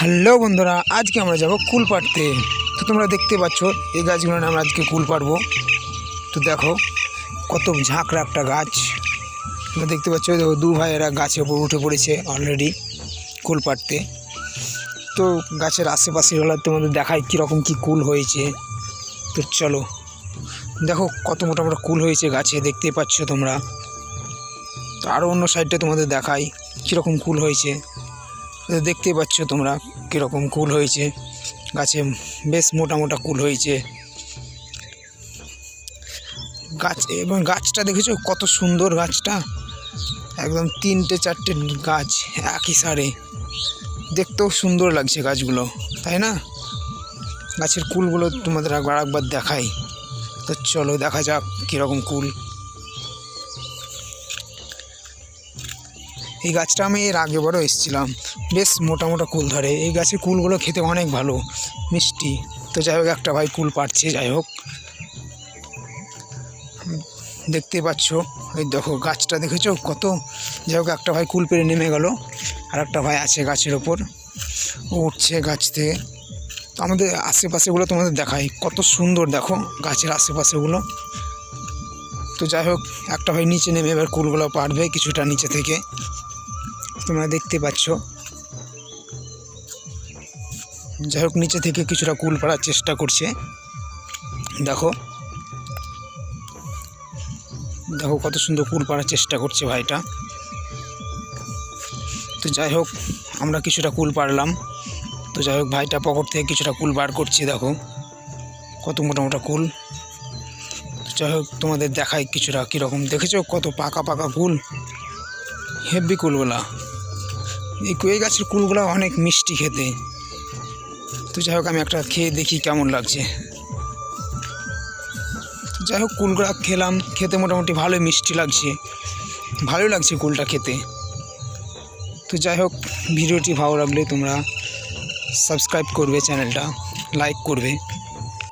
Hello বন্ধুরা, আজকে আমরা যাব কুল পাড়তে তো তোমরা দেখতে পাচ্ছ, এই গাছগুলো আমরা আজকে কুল পাড়বো তো দেখো, কত ঝাঁকড়া একটা গাছ। তোমরা দেখতে পাচ্ছ দেখো, দু ভাইয়েরা গাছের উপর উঠে পড়েছে অলরেডি কুল পাড়তে তো গাছের আশেপাশে হলে তোমাদের দেখায় কীরকম কী কুল হয়েছে। তো চলো, দেখো কত মোটা কুল হয়েছে গাছে, দেখতে পাচ্ছ তোমরা। তো আরও অন্য সাইডটা তোমাদের দেখাই, কীরকম কুল হয়েছে। তো দেখতেই পাচ্ছ তোমরা কীরকম কুল হয়েছে। গাছে বেশ মোটা মোটা কুল হয়েছে। গাছ, এবং গাছটা দেখেছ কত সুন্দর গাছটা? একদম তিনটে চারটে গাছ একই সারে। দেখতেও সুন্দর লাগছে গাছগুলো, তাই না? গাছের কুলগুলো তোমাদের একবার একবার দেখাই। তো চলো দেখা যাক কীরকম কুল। এই গাছটা আমি এর আগে বড় এসেছিলাম। বেশ মোটা মোটা কুল ধরে। এই গাছের কুলগুলো খেতে অনেক ভালো, মিষ্টি। তো যাই হোক, একটা ভাই কুল পাড়ছে, যাই হোক। দেখতে পাচ্ছ ওই দেখো, গাছটা দেখেছ? কত যাই হোক, একটা ভাই কুল পেরে নেমে গেল, আর একটা ভাই আছে গাছের ওপর। ও উঠছে গাছ থেকে। তো আমাদের আশেপাশেগুলো তোমাদের দেখাই। কত সুন্দর, দেখো, গাছের আশেপাশেগুলো। তো যাই হোক, একটা ভাই নিচে নেমে এবার কুলগুলো পারবে কিছুটা নিচে থেকে। তোমরা দেখতে পাচ্ছ। যাই হোক, নিচে থেকে কিছুটা কুল পাড়ার চেষ্টা করছে। দেখো। দেখো কত সুন্দর কুল পাড়ার চেষ্টা করছে ভাইটা। তো যাই হোক, আমরা কিছুটা কুল পাড়লাম। তো যাই হোক, ভাইটা পকেট থেকে কিছুটা কুল বার করছে, দেখো। কত মোটা মোটা কুল যাই হোক, তোমাদের দেখায় কিছুটা কীরকম। দেখেছ কত পাকা পাকা কুল? হেভি কুলগুলা। এই কুয়ে গাছের কুলগুলো অনেক মিষ্টি খেতে। তো যাই হোক, আমি একটা খেয়ে দেখি কেমন লাগছে। যাই হোক, কুলগুলা খেলাম, খেতে মোটামুটি ভালোই মিষ্টি লাগছে। ভালোই লাগছে কুলটা খেতে। তো যাই হোক, ভিডিওটি ভালো লাগলে তোমরা সাবস্ক্রাইব করবে চ্যানেলটা লাইক করবে।